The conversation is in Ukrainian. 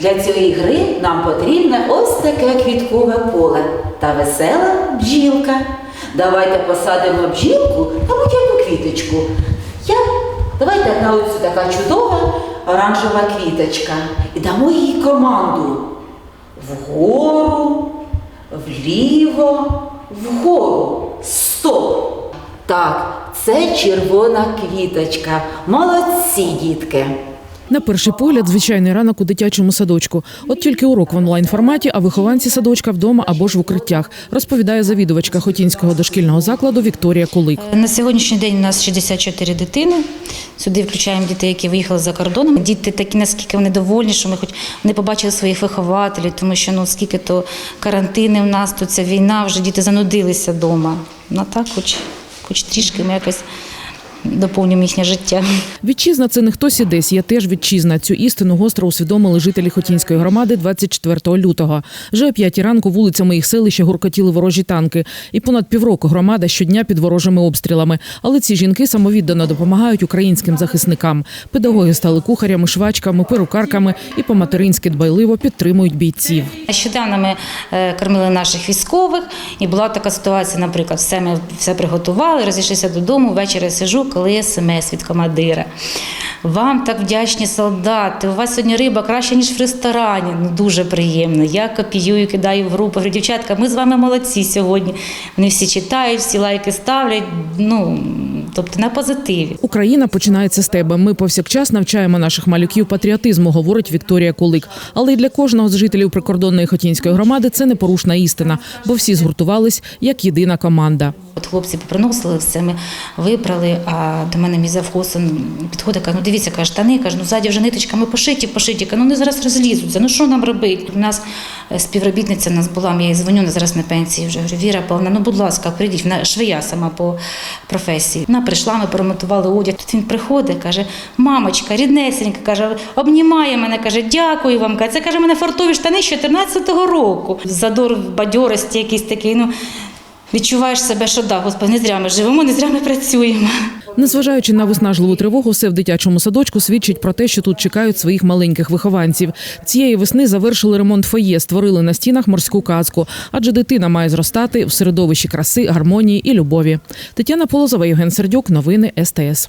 Для цієї гри нам потрібне ось таке квіткове поле та весела бджілка. Давайте посадимо бджілку та будь-яку квіточку. Я... Давайте на оцю така чудова оранжева квіточка. І дамо їй команду. Вгору, вліво, вгору. Стоп! Так, це червона квіточка. Молодці, дітки. На перший погляд, звичайний ранок у дитячому садочку. От тільки урок в онлайн форматі, а вихованці садочка вдома або ж в укриттях, розповідає завідувачка Хотінського дошкільного закладу Вікторія Кулик. На сьогоднішній день у нас 64 дитини. Сюди включаємо дітей, які виїхали за кордоном. Діти такі, наскільки вони довольні, що ми хоч вони побачили своїх вихователів, тому що ну скільки то карантини в нас, то ця війна, вже діти занудилися вдома. Ну так, хоч, хоч трішки ми якось доповнюємо їхнє життя. Вітчизна це не хтось і десь, є теж вітчизна. Цю істину гостро усвідомили жителі Хотінської громади 24 лютого. Вже о п'ятій ранку вулицями їх селища гуркотіли ворожі танки. І понад півроку громада щодня під ворожими обстрілами. Але ці жінки самовіддано допомагають українським захисникам. Педагоги стали кухарями, швачками, перукарками і по-материнськи дбайливо підтримують бійців. Нещодавно ми е, кормили наших військових, і була така ситуація, наприклад, все ми все приготували, розійшлися додому. Ввечері сижу, коли смс від командира. Вам так вдячні солдати. У вас сьогодні риба краще, ніж в ресторані. Ну дуже приємно. Я копіюю, кидаю в групу. Говорю, дівчатка, ми з вами молодці сьогодні. Вони всі читають, всі лайки ставлять. Ну тобто на позитиві. Україна починається з тебе. Ми повсякчас навчаємо наших малюків патріотизму, говорить Вікторія Кулик. Але й для кожного з жителів прикордонної Хотінської громади це непорушна істина, бо всі згуртувались як єдина команда. От хлопці поприносили все, ми випрали, а до мене мій завхоз підходить, каже, ну дивіться, каже, штани, каже, ну ззаді вже ниточками пошиті, пошиті, каже, ну вони зараз розлізуться, ну що нам робити? У нас е, співробітниця у нас була, я їй дзвоню, вона зараз на пенсії вже, говорю, Віра Павловна, ну будь ласка, прийдіть, вона швея сама по професії. Вона прийшла, ми перемотували одяг, тут він приходить, каже, мамочка, ріднесенька, каже, обнімає мене, каже, дякую вам, каже, це, каже, мене фартові штани з 14-го року. Задор бадьорості якийсь такий, ну, Відчуваєш себе, що да, Господи, не зря ми живемо, не зря ми працюємо. Незважаючи на виснажливу тривогу, все в дитячому садочку свідчить про те, що тут чекають своїх маленьких вихованців. Цієї весни завершили ремонт фоє, створили на стінах морську казку, адже дитина має зростати в середовищі краси, гармонії і любові. Тетяна Полозова, Євген Сердюк, новини СТС.